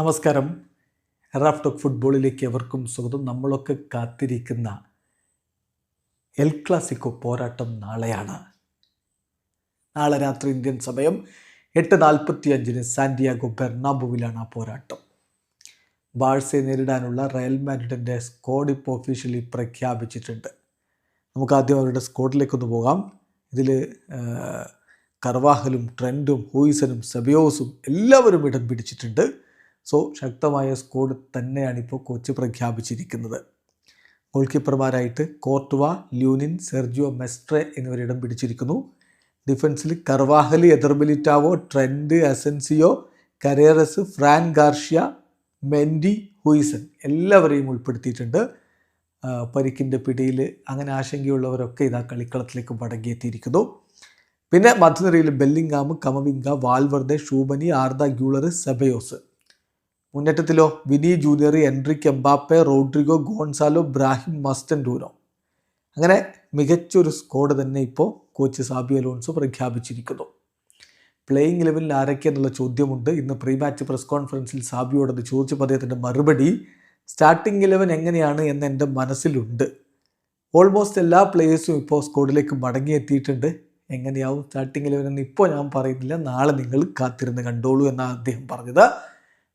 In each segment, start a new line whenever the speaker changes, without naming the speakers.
നമസ്കാരം. Raf talk ഫുട്ബോളിലേക്ക് എവർക്കും സ്വാഗതം. നമ്മളൊക്കെ കാത്തിരിക്കുന്ന എൽ ക്ലാസിക്കോ പോരാട്ടം നാളെയാണ്. നാളെ രാത്രി ഇന്ത്യൻ സമയം എട്ട് നാൽപ്പത്തി അഞ്ചിന് സാന്റിയാഗോ ബെർണാബുവിലാണ് ആ പോരാട്ടം. ബാഴ്സയെ നേരിടാനുള്ള റയൽ മാഡ്രിഡിന്റെ സ്കോഡ് ഇപ്പോൾ ഒഫീഷ്യലി പ്രഖ്യാപിച്ചിട്ടുണ്ട്. നമുക്ക് ആദ്യം അവരുടെ സ്ക്വാഡിലേക്കൊന്ന് പോകാം. ഇതിൽ കർവാഹലും ട്രെൻഡും ഹൂയിസനും സെബിയോസും എല്ലാവരും ഇടം പിടിച്ചിട്ടുണ്ട്. സോ ശക്തമായ സ്കോഡ് തന്നെയാണ് ഇപ്പോൾ കോച്ച് പ്രഖ്യാപിച്ചിരിക്കുന്നത്. ഗോൾ കീപ്പർമാരായിട്ട് കോർട്ടുവ ല്യൂനിൻ സെർജിയോ മെസ്ട്രെ എന്നിവർ ഇടം പിടിച്ചിരിക്കുന്നു. ഡിഫൻസിൽ Carvajal Eder Militao Trent Asencio Carreras Fran Garcia Mendy Huijsen എല്ലാവരെയും ഉൾപ്പെടുത്തിയിട്ടുണ്ട്. പരിക്കിന്റെ പിടിയിൽ അങ്ങനെ ആശങ്കയുള്ളവരൊക്കെ ഇതാ കളിക്കളത്തിലേക്ക് മടങ്ങിയെത്തിയിരിക്കുന്നു. പിന്നെ മധ്യനിരയിൽ Bellingham Camavinga Valverde Tchouameni Arda Guler Ceballos. മുന്നേറ്റത്തിലോ? Vini Junior Endrick Mbappe Rodrygo Gonzalo Brahim Mastantuono അങ്ങനെ മികച്ചൊരു സ്കോഡ് തന്നെ ഇപ്പോൾ കോച്ച് സാബി അലോൺസോ പ്രഖ്യാപിച്ചിരിക്കുന്നു. പ്ലേയിങ് ലെവലിൽ ആരൊക്കെ എന്നുള്ള ചോദ്യമുണ്ട്. ഇന്ന് പ്രീ മാച്ച് പ്രസ് കോൺഫറൻസിൽ സാബിയോട് അത് ചോദിച്ചപ്പോൾ അദ്ദേഹത്തിന്റെ മറുപടി സ്റ്റാർട്ടിംഗ് ഇലവൻ എങ്ങനെയാണ് എന്ന് എന്റെ മനസ്സിലുണ്ട്. ഓൾമോസ്റ്റ് എല്ലാ പ്ലേയേഴ്സും ഇപ്പോൾ സ്കോഡിലേക്ക് മടങ്ങിയെത്തിയിട്ടുണ്ട്. എങ്ങനെയാവും സ്റ്റാർട്ടിംഗ് ഇലവൻ എന്ന് ഇപ്പോൾ ഞാൻ പറയുന്നില്ല. നാളെ നിങ്ങൾ കാത്തിരുന്ന് കണ്ടോളൂ എന്നാണ് അദ്ദേഹം പറഞ്ഞത്.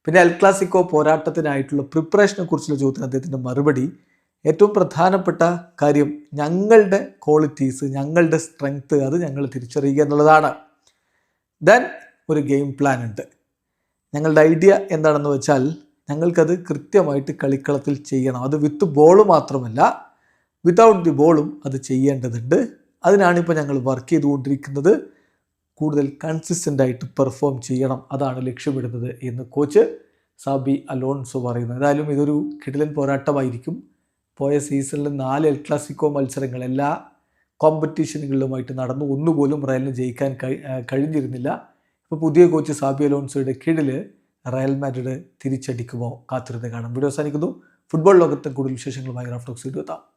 പിന്നെ എൽ ക്ലാസിക്കോ പോരാട്ടത്തിനായിട്ടുള്ള പ്രിപ്പറേഷനെ കുറിച്ചുള്ള ചോദ്യത്തിന് അദ്ദേഹത്തിന്റെ മറുപടി. ഏറ്റവും പ്രധാനപ്പെട്ട കാര്യം ഞങ്ങളുടെ ക്വാളിറ്റീസ് ഞങ്ങളുടെ സ്ട്രെങ്ത് അത് ഞങ്ങൾ തിരിച്ചറിയുക എന്നുള്ളതാണ്. ദെൻ ഒരു ഗെയിം പ്ലാൻ ഉണ്ട്. ഞങ്ങളുടെ ഐഡിയ എന്താണെന്ന് വെച്ചാൽ ഞങ്ങൾക്കത് കൃത്യമായിട്ട് കളിക്കളത്തിൽ ചെയ്യണം. അത് വിത്ത് ബോൾ മാത്രമല്ല വിതൗട്ട് ദി ബോളും അത് ചെയ്യേണ്ടതുണ്ട്. അതിനാണിപ്പോൾ ഞങ്ങൾ വർക്ക് ചെയ്തുകൊണ്ടിരിക്കുന്നത്. കൂടുതൽ കൺസിസ്റ്റന്റ് ആയിട്ട് പെർഫോം ചെയ്യണം. അതാണ് ലക്ഷ്യമിടുന്നത് എന്ന് കോച്ച് സാബി അലോൺസോ പറയുന്നു. ഏതായാലും ഇതൊരു കിടിലൻ പോരാട്ടമായിരിക്കും. പോയ സീസണിൽ നാല് എൽ ക്ലാസിക്കോ മത്സരങ്ങൾ എല്ലാ കോമ്പറ്റീഷനുകളിലുമായിട്ട് നടന്നു. ഒന്നുപോലും റയലിന് ജയിക്കാൻ കഴി- കഴിഞ്ഞിരുന്നില്ല. ഇപ്പോൾ പുതിയ കോച്ച് സാബി അലോൺസോയുടെ കീഴിൽ റയൽ മാഡ്രിഡ് തിരിച്ചടിക്കുമോ? കാത്തിരുന്ന് കാണാം. വീഡിയോ അവസാനിക്കുന്നു. ഫുട്ബോൾ ലോകത്തെ കൂടുതൽ വിശേഷങ്ങളുമായി റാഫ്റ്റോക്സ് എത്താം.